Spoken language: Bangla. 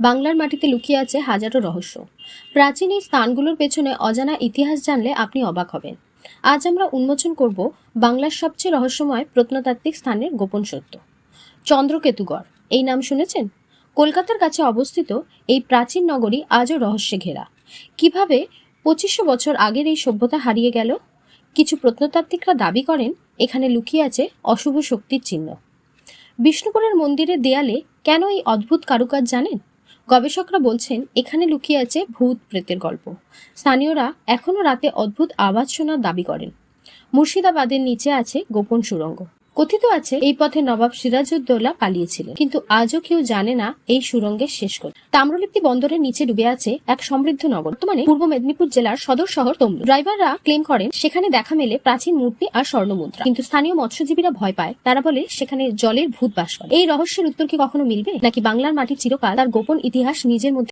বাংলার মাটিতে লুকিয়ে আছে হাজারো রহস্য। প্রাচীন এই স্থানগুলোর পেছনে অজানা ইতিহাস জানলে আপনি অবাক হবেন। আজ আমরা উন্মোচন করব বাংলার সবচেয়ে রহস্যময় প্রত্নতাত্ত্বিক স্থানের গোপন সত্য। চন্দ্রকেতুগড়, এই নাম শুনেছেন? কলকাতার কাছে অবস্থিত এই প্রাচীন নগরী আজও রহস্যে ঘেরা। কীভাবে পঁচিশশো বছর আগের এই সভ্যতা হারিয়ে গেল? কিছু প্রত্নতাত্ত্বিকরা দাবি করেন, এখানে লুকিয়ে আছে অশুভ শক্তির চিহ্ন। বিষ্ণুপুরের মন্দিরের দেয়ালে কেন এই অদ্ভুত কারুকাজ জানেন? গবেষকরা বলছেন, এখানে লুকিয়ে আছে ভূত প্রেতের গল্প। স্থানীয়রা এখনও রাতে অদ্ভুত আওয়াজ শোনার দাবি করেন। মুর্শিদাবাদের নিচে আছে গোপন সুড়ঙ্গ। কথিত আছে, এই পথে নবাব সিরাজউদ্দৌলা পালিয়েছিলেন। কিন্তু আজও কেউ জানে না এই সুড়ঙ্গের শেষ করে। তাম্রলিপ্তি বন্দরের নিচে ডুবে আছে এক সমৃদ্ধ নগর। বর্তমানে পূর্ব মেদিনীপুর জেলার সদর শহর তমলুক। ড্রাইভাররা ক্লেম করেন, সেখানে দেখা মেলে প্রাচীন মূর্তি আর স্বর্ণ মুদ্রা কিন্তু স্থানীয় মৎস্যজীবীরা ভয় পায়। তারা বলে, সেখানে জলের ভূত বাস করে। এই রহস্যের উত্তর কি কখনো মিলবে? নাকি বাংলার মাটি চিরকাল তার গোপন ইতিহাস নিজের মধ্যে